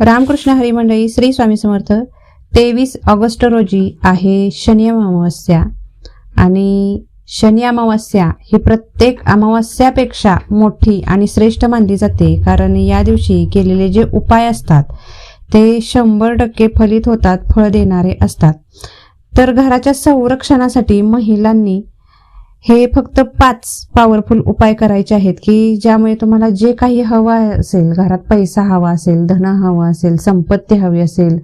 रामकृष्ण हरिमंडळी श्री स्वामी समर्थ तेवीस ऑगस्ट रोजी आहे शनी अमावस्या. आणि शनी अमावस्या ही प्रत्येक अमावस्यापेक्षा मोठी आणि श्रेष्ठ मानली जाते. कारण या दिवशी केलेले जे उपाय असतात ते शंभर टक्के फलित होतात फळ देणारे असतात. तर घराच्या संरक्षणासाठी महिलांनी हे फक्त पाच पॉवरफुल उपाय करायचे आहेत की ज्यामुळे तुम्हाला जे काही हवं असेल घरात पैसा हवा असेल धन हवं असेल संपत्ती हवी असेल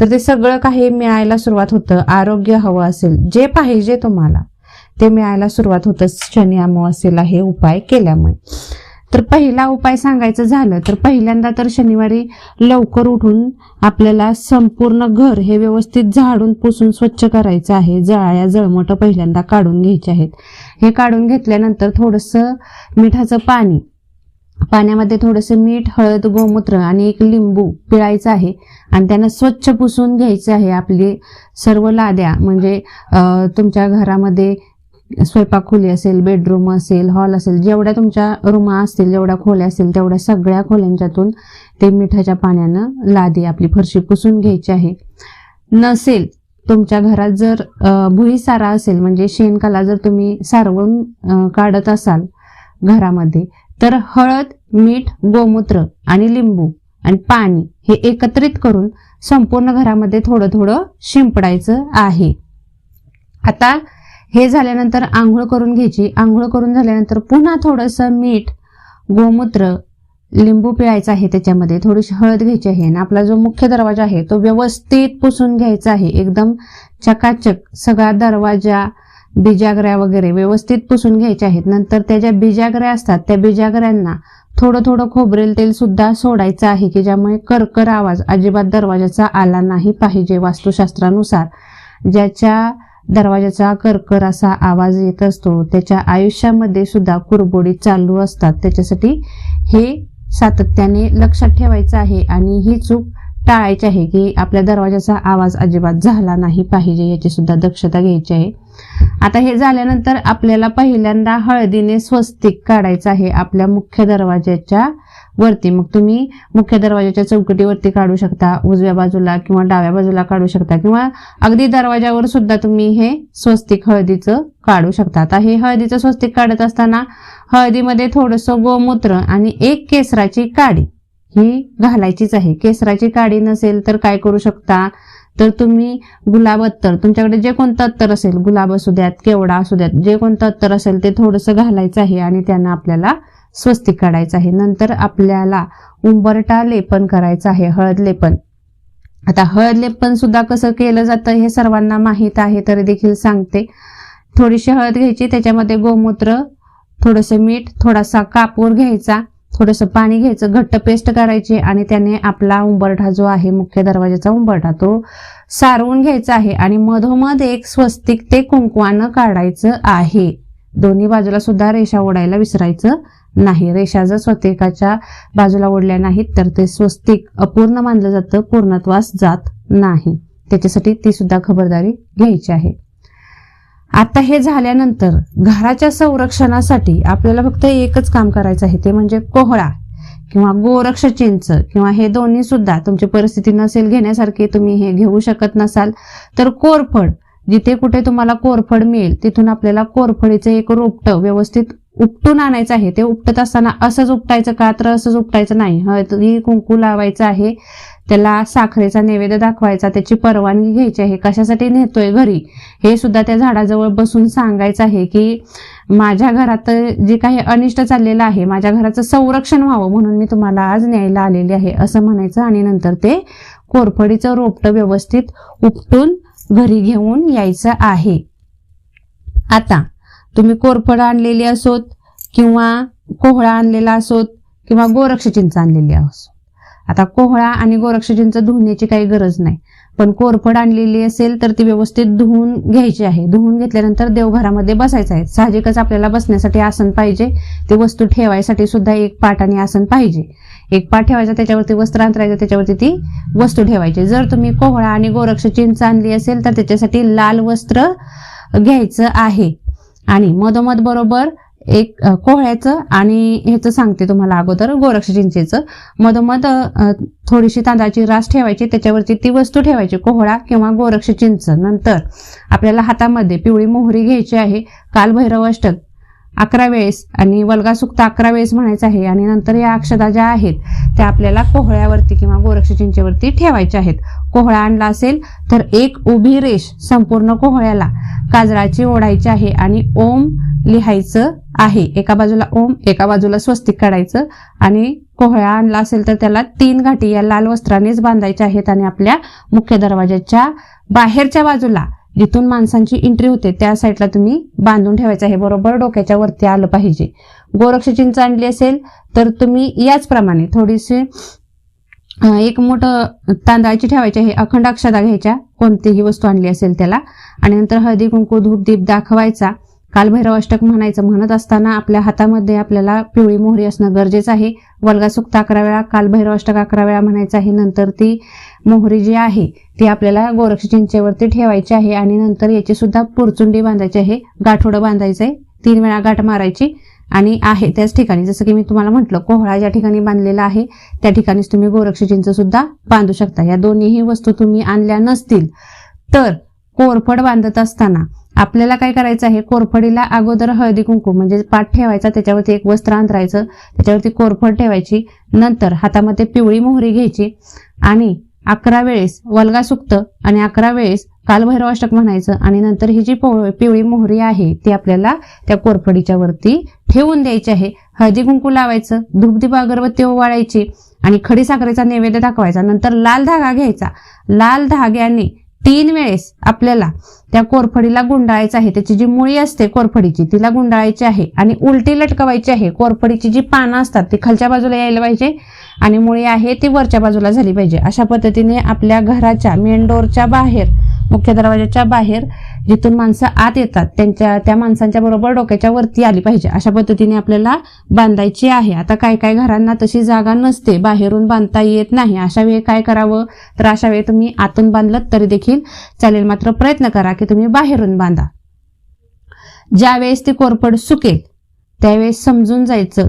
तर ते सगळं काही मिळायला सुरुवात होतं. आरोग्य हवं असेल जे पाहिजे तुम्हाला ते मिळायला सुरुवात होतं. शनी अमावस्येला हे उपाय केल्यामुळे. तर पहिला उपाय सांगायचं झालं तर पहिल्यांदा तर शनिवारी लवकर उठून आपल्याला संपूर्ण घर हे व्यवस्थित झाडून पुसून स्वच्छ करायचं आहे. जळाया जळमट पहिल्यांदा काढून घ्यायचे आहेत. हे काढून घेतल्यानंतर थोडंसं मिठाचं पाणी. पाण्यामध्ये थोडंसं मीठ हळद गोमूत्र आणि एक लिंबू पिळायचं आहे आणि त्यांना स्वच्छ पुसून घ्यायचं आहे आपली सर्व लाद्या. म्हणजे तुमच्या घरामध्ये स्वयंपाक खोली असेल बेडरूम असेल हॉल असेल जेवढ्या तुमच्या रूमा असतील जेवढ्या खोल्या असतील तेवढ्या सगळ्या खोल्यांच्यातून ते मिठाच्या पाण्यानं लादी आपली फरशी पुसून घ्यायची आहे. नसेल तुमच्या घरात जर भुई सारा असेल म्हणजे शेणकाला जर तुम्ही सारवून काढत असाल घरामध्ये तर हळद मीठ गोमूत्र आणि लिंबू आणि पाणी हे एकत्रित करून संपूर्ण घरामध्ये थोडं थोडं शिंपडायचं आहे. आता हे झाल्यानंतर आंघोळ करून घ्यायची. आंघोळ करून झाल्यानंतर पुन्हा थोडंसं मीठ गोमूत्र लिंबू पिळायचं आहे त्याच्यामध्ये. थोडीशी हळद घ्यायची आहे. आणि आपला जो मुख्य दरवाजा आहे तो व्यवस्थित पुसून घ्यायचा आहे. एकदम चकाचक सगळा दरवाजा बिजागऱ्या वगैरे व्यवस्थित पुसून घ्यायच्या आहेत. नंतर त्या ज्या बिजागऱ्या असतात त्या बिजागऱ्यांना थोडं थोडं खोबरेल तेल सुद्धा सोडायचं आहे की ज्यामुळे करकर आवाज अजिबात दरवाजाचा आला नाही पाहिजे वास्तुशास्त्रानुसार. ज्याच्या दरवाजाचा करकर असा आवाज येत असतो. त्याच्या आयुष्यामध्ये सुद्धा कुरबोडी चालू असतात. त्याच्यासाठी हे सातत्याने लक्षात ठेवायचं आहे. आणि ही चूक टाळायचे आहे की आपल्या दरवाजाचा आवाज अजिबात झाला नाही पाहिजे याची सुद्धा दक्षता घ्यायची आहे. आता हे झाल्यानंतर आपल्याला पहिल्यांदा हळदीने स्वस्तिक काढायचं आहे आपल्या मुख्य दरवाजाच्या वरती. मग तुम्ही मुख्य दरवाजाच्या चौकटीवरती काढू शकता उजव्या बाजूला किंवा डाव्या बाजूला काढू शकता किंवा अगदी दरवाजावर सुद्धा तुम्ही हे स्वस्तिक हळदीचं काढू शकता. आता हे हळदीचं स्वस्तिक काढत असताना हळदीमध्ये थोडंसं गोमूत्र आणि एक केसराची काडी ही घालायचीच आहे. केसराची काडी नसेल तर काय करू शकता? तर तुम्ही गुलाब अत्तर. तुमच्याकडे जे कोणतं अत्तर असेल गुलाब असू द्यात केवडा असू द्यात जे कोणतं अत्तर असेल ते थोडंसं घालायचं आहे आणि त्यांना आपल्याला स्वस्तिक काढायचं आहे. नंतर आपल्याला उंबरटा लेपन करायचं आहे हळद लेपन. आता हळद लेपन सुद्धा कसं केलं जातं हे सर्वांना माहीत आहे तरी देखील सांगते. थोडीशी हळद घ्यायची त्याच्यामध्ये गोमूत्र थोडंसं मीठ थोडासा कापूर घ्यायचा. थोडंसं पाणी घ्यायचं घट्ट पेस्ट करायची आणि त्याने आपला उंबरठा जो आहे मुख्य दरवाजाचा उंबरठा तो सारवून घ्यायचा आहे आणि मधोमध एक स्वस्तिक ते कुंकवानं काढायचं आहे. दोन्ही बाजूला सुद्धा रेषा ओढायला विसरायचं नाही. रेषा जर स्वस्तिकाच्या बाजूला ओढल्या नाहीत तर ते स्वस्तिक अपूर्ण मानलं जातं पूर्णत्वास जात नाही. त्याच्यासाठी ती सुद्धा खबरदारी घ्यायची आहे. आता हे झाल्यानंतर घराच्या संरक्षणासाठी आपल्याला फक्त एकच काम करायचं आहे ते म्हणजे कोहळा किंवा गोरक्ष चिंच किंवा हे दोन्ही सुद्धा तुमची परिस्थिती नसेल घेण्यासारखे तुम्ही हे घेऊ शकत नसाल तर कोरफड जिथे कुठे तुम्हाला कोरफड मिळेल तिथून आपल्याला कोरफडीचं एक रोपटं व्यवस्थित उपटून आणायचं आहे. ते उपटत असताना असंच उपटायचं का? तर असंच उपटायचं नाही. हळदी कुंकू लावायचं आहे. त्याला साखरेचा नैवेद्य दाखवायचा त्याची परवानगी घ्यायची आहे. कशासाठी नेतोय घरी? हे सुद्धा त्या झाडाजवळ बसून सांगायचं आहे की माझ्या घरात जे काही अनिष्ट चाललेलं आहे माझ्या घराचं संरक्षण व्हावं म्हणून मी तुम्हाला आज न्यायला आलेले आहे असं म्हणायचं आणि नंतर ते कोरफडीचं रोपटं व्यवस्थित उपटून घरी घेऊन यायचं आहे. आता तुम्ही कोरफड आणलेली असोत किंवा कोहळा आणलेला असोत किंवा गोरक्ष चिंच आणलेली असोत आता कोहळा आणि गोरक्षजींचं धुण्याची काही गरज नाही. पण कोरफड आणलेली असेल तर ती व्यवस्थित धुवून घ्यायची आहे. धुवून घेतल्यानंतर देवघरामध्ये बसायचं आहे. साहजिकच आपल्याला बसण्यासाठी आसन पाहिजे. ते वस्तू ठेवायसाठी सुद्धा एक पाट आणि आसन पाहिजे. एक पाट ठेवायचा त्याच्यावरती वस्त्र अंतरायचं त्याच्यावरती ती वस्तू ठेवायची. जर तुम्ही कोहळा आणि गोरक्ष चिंच आणली असेल तर त्याच्यासाठी लाल वस्त्र घ्यायचं आहे. आणि मधोमध बरोबर एक कोहळ्याचं आणि ह्याचं सांगते तुम्हाला अगोदर गोरक्ष चिंचेचं मधोमध थोडीशी तांदळाची रास ठेवायची त्याच्यावरती ती वस्तू ठेवायची कोहळा किंवा गोरक्ष चिंच नंतर आपल्याला हातामध्ये पिवळी मोहरी घ्यायची आहे कालभैरव अष्टक अकरा वेळेस आणि वल्गा सुक्त अकरा वेळेस म्हणायचं आहे. आणि नंतर या अक्षदा ज्या आहेत त्या आपल्याला कोहळ्यावरती किंवा गोरक्ष चिंचेवरती ठेवायच्या आहेत. कोहळा आणला असेल तर एक उभी रेष संपूर्ण कोहळ्याला काजळाची ओढायची आहे आणि ओम लिहायचं आहे. एका बाजूला ओम एका बाजूला स्वस्तिक काढायचं आणि कोहळा आणला असेल तर त्याला तीन घाटी या लाल वस्त्रानेच बांधायच्या आहेत आणि आपल्या मुख्य दरवाजाच्या बाहेरच्या बाजूला जिथून माणसांची एंट्री होते त्या साईडला तुम्ही बांधून ठेवायचं आहे. बरोबर डोक्याच्या वरती आलं पाहिजे. गोरक्ष चिंच आणली असेल तर तुम्ही याचप्रमाणे थोडीशी एक मोठं तांदळाची ठेवायची आहे अखंड अक्षदा घ्यायच्या. कोणतीही वस्तू आणली असेल त्याला. आणि नंतर हळदी कुंकू धूप दीप दाखवायचा. कालभैरव अष्टक म्हणायचं म्हणत असताना आपल्या हातामध्ये आपल्याला पिवळी मोहरी असणं गरजेचं आहे. वल्गा सुक्त अकरा वेळा कालभैरव अष्टक अकरा वेळा म्हणायचं आहे. नंतर ती मोहरी जी आहे ती आपल्याला गोरक्ष चिंचेवरती ठेवायची आहे. आणि नंतर याची सुद्धा पुरचुंडी बांधायची आहे. गाठोडं बांधायचं आहे तीन वेळा गाठ मारायची. आणि आहे त्याच ठिकाणी. जसं की मी तुम्हाला म्हटलं कोहळा ज्या ठिकाणी बांधलेला आहे त्या ठिकाणीच तुम्ही गोरक्षजींचं सुद्धा बांधू शकता. या दोन्हीही वस्तू तुम्ही आणल्या नसतील तर कोरफड बांधत असताना आपल्याला काय करायचं आहे? कोरफडीला अगोदर हळदी कुंकू म्हणजे पाठ ठेवायचा त्याच्यावरती एक वस्त्र अंतरायचं त्याच्यावरती कोरफड ठेवायची नंतर हातामध्ये पिवळी मोहरी घ्यायची आणि अकरा वेळेस वल्गा सुक्त आणि अकरा वेळेस कालभैरव अष्टक म्हणायचं आणि नंतर ही जी पो- पिवळी मोहरी आहे ती आपल्याला त्या कोरफडीच्या वरती ठेवून द्यायची आहे. हळदी कुंकू लावायचं धूपदीप अगरबत्ती ओवाळायची आणि खडी साखरेचा नैवेद्य दाखवायचा. नंतर लाल धागा घ्यायचा. लाल धाग्याने तीन वेळेस आपल्याला त्या कोरफडीला गुंडाळायचं आहे. त्याची जी मुळी असते कोरफडीची तिला गुंडाळायची आहे आणि उलटी लटकवायची आहे. कोरफडीची जी पानं असतात ती खालच्या बाजूला यायला पाहिजे आणि मुळी आहे ती वरच्या बाजूला झाली पाहिजे. अशा पद्धतीने आपल्या घराच्या मेन डोरच्या बाहेर मुख्य दरवाजाच्या बाहेर जिथून माणसं आत येतात त्यांच्या त्या माणसांच्या बरोबर डोक्याच्या वरती आली पाहिजे. अशा पद्धतीने आपल्याला बांधायची आहे. आता काय काय घरांना तशी जागा नसते. बाहेरून बांधता येत नाही. अशा वेळी काय करावं? तर अशा वेळी तुम्ही आतून बांधलं तरी देखील चालेल. मात्र प्रयत्न करा की तुम्ही बाहेरून बांधा. ज्यावेळेस ते कोरफड सुकेल त्यावेळेस समजून जायचं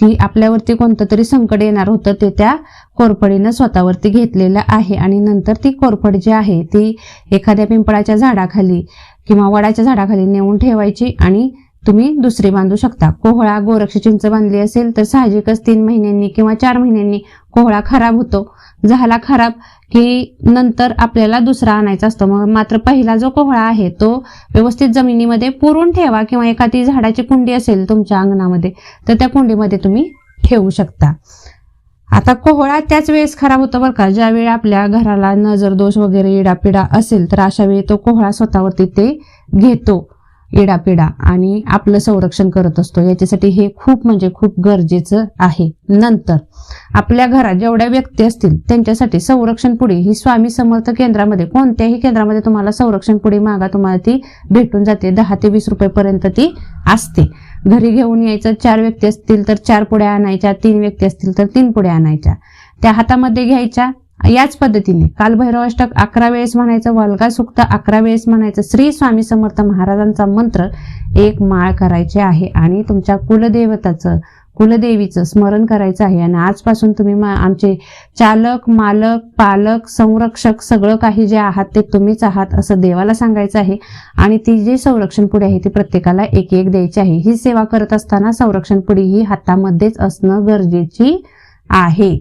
की आपल्यावरती कोणतं तरी संकट येणार होतं ते त्या कोरफडीनं स्वतःवरती घेतलेलं आहे. आणि नंतर ती कोरफड जी आहे ती एखाद्या पिंपळाच्या झाडाखाली किंवा वडाच्या झाडाखाली नेऊन ठेवायची आणि तुम्ही दुसरी बांधू शकता. कोहळा गोरक्ष चिंच बांधली असेल तर साहजिकच तीन महिन्यांनी किंवा चार महिन्यांनी कोहळा खराब होतो. झाला खराब की नंतर आपल्याला दुसरा आणायचा असतो. मग मात्र पहिला जो कोहळा आहे तो व्यवस्थित जमिनीमध्ये पुरून ठेवा किंवा एखादी झाडाची कुंडी असेल तुमच्या अंगणामध्ये तर त्या कुंडीमध्ये तुम्ही ठेवू शकता. आता कोहळा त्याच वेळेस खराब होतो बरं का. ज्यावेळी आपल्या घराला नजर दोष वगैरे इडापिडा असेल तर अशा वेळी तो कोहळा स्वतःवरती ते घेतो. इडापिडा आणि आपलं संरक्षण करत असतो. याच्यासाठी हे खूप म्हणजे खूप गरजेचं आहे. नंतर आपल्या घरात जेवढ्या व्यक्ती असतील त्यांच्यासाठी संरक्षण पुढी ही स्वामी समर्थ केंद्रामध्ये कोणत्याही केंद्रामध्ये तुम्हाला संरक्षण पुढी मागा तुम्हाला ती भेटून जाते. दहा ते वीस रुपयेपर्यंत ती असते. घरी घेऊन यायचं चार व्यक्ती असतील तर चार पुढ्या आणायच्या तीन व्यक्ती असतील तर तीन पुढे आणायच्या. त्या हातामध्ये घ्यायच्या याच पद्धतीने कालभैरव अष्टक अकरा वेळेस म्हणायचं वल्गा सुक्त अकरा वेळेस म्हणायचं श्री स्वामी समर्थ महाराजांचा मंत्र एक माळ करायचे आहे आणि तुमच्या कुलदेवताचं कुलदेवीचं स्मरण करायचं आहे. आणि आजपासून तुम्ही मा- आमचे चालक मालक पालक संरक्षक सगळं काही जे आहात ते तुम्हीच आहात असं देवाला सांगायचं आहे. आणि ती जी संरक्षण पुढे आहे ती प्रत्येकाला एक एक द्यायची आहे. ही सेवा करत असताना संरक्षण पुढे ही हातामध्येच असणं गरजेची आहे.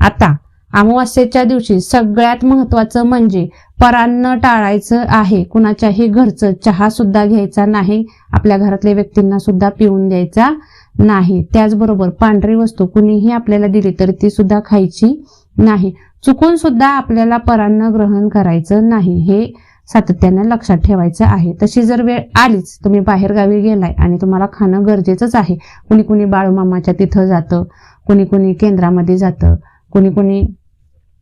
आता अमावास्येच्या दिवशी सगळ्यात महत्वाचं म्हणजे परान्न टाळायचं आहे. कुणाच्याही घरचं चहा सुद्धा घ्यायचा नाही. आपल्या घरातल्या व्यक्तींना सुद्धा पिऊन द्यायचा नाही. त्याचबरोबर पांढरी वस्तू कुणीही आपल्याला दिली तर ती सुद्धा खायची नाही. चुकून सुद्धा आपल्याला परान्न ग्रहण करायचं नाही हे सातत्यानं लक्षात ठेवायचं आहे. तशी जर वेळ आलीच तुम्ही बाहेर गावी गेलाय आणि तुम्हाला खाणं गरजेचंच आहे. कुणी कुणी बाळूमामाच्या तिथं जातं कुणी कुणी केंद्रामध्ये जातं कुणी कुणी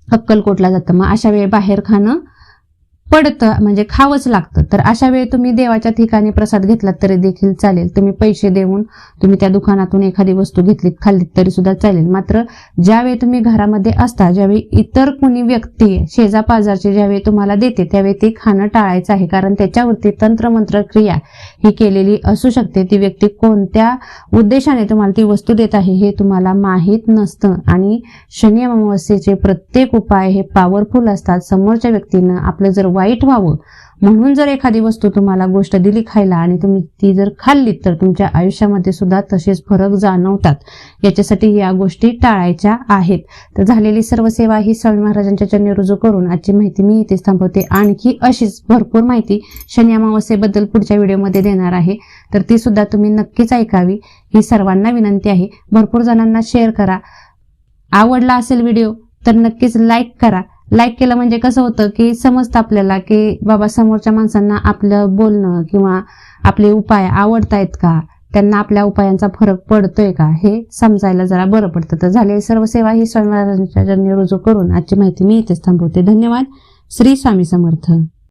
हक्कलकोटला जातं. मग अशा वेळी बाहेर खाणं पडतं म्हणजे खावंच लागतं. तर अशा वेळी तुम्ही देवाच्या ठिकाणी प्रसाद घेतलात तरी देखील चालेल. तुम्ही पैसे देऊन तुम्ही त्या दुकानातून एखादी वस्तू घेतलीत खाल्लीत तरी सुद्धा चालेल. मात्र ज्यावेळी तुम्ही घरामध्ये असता ज्यावेळी इतर कोणी व्यक्ती शेजापाजारचे ज्यावेळी तुम्हाला देते त्यावेळी ते खाणं टाळायचं आहे. कारण त्याच्यावरती तंत्रमंत्र क्रिया ही केलेली असू शकते. ती व्यक्ती कोणत्या उद्देशाने तुम्हाला ती वस्तू देत आहे हे तुम्हाला माहीत नसतं. आणि शनी अमावस्येचे प्रत्येक उपाय हे पॉवरफुल असतात. समोरच्या व्यक्तीनं आपलं जर वाईट व्हावं. म्हणून जर एखादी वस्तू तुम्हाला गोष्ट दिली खायला आणि तुम्ही ती जर खाल्लीत तर तुमच्या आयुष्यामध्ये सुद्धा तसेच फरक जाणवतात. याच्यासाठी या गोष्टी टाळायच्या आहेत. तर झालेली सर्व सेवा ही स्वामी महाराजांच्या चरणी रुजू करून आजची माहिती मी इथेच थांबवते. आणखी अशीच भरपूर माहिती शनी अमावस्येबद्दल पुढच्या व्हिडिओमध्ये देणार आहे. तर ती सुद्धा तुम्ही नक्कीच ऐकावी. ही सर्वांना विनंती आहे. भरपूर जणांना शेअर करा. आवडला असेल व्हिडिओ तर नक्कीच लाईक करा. लाईक केलं म्हणजे कसं होतं की समजतं आपल्याला की बाबा समोरच्या माणसांना आपलं बोलणं किंवा आपले उपाय आवडतायत का? त्यांना आपल्या उपायांचा फरक पडतोय का? हे समजायला जरा बरं पडतं. तर झाले सर्व सेवा ही स्वामी महाराजांच्या चरणी रुजू करून आजची माहिती मी इथेच थांबवते. धन्यवाद. श्री स्वामी समर्थ.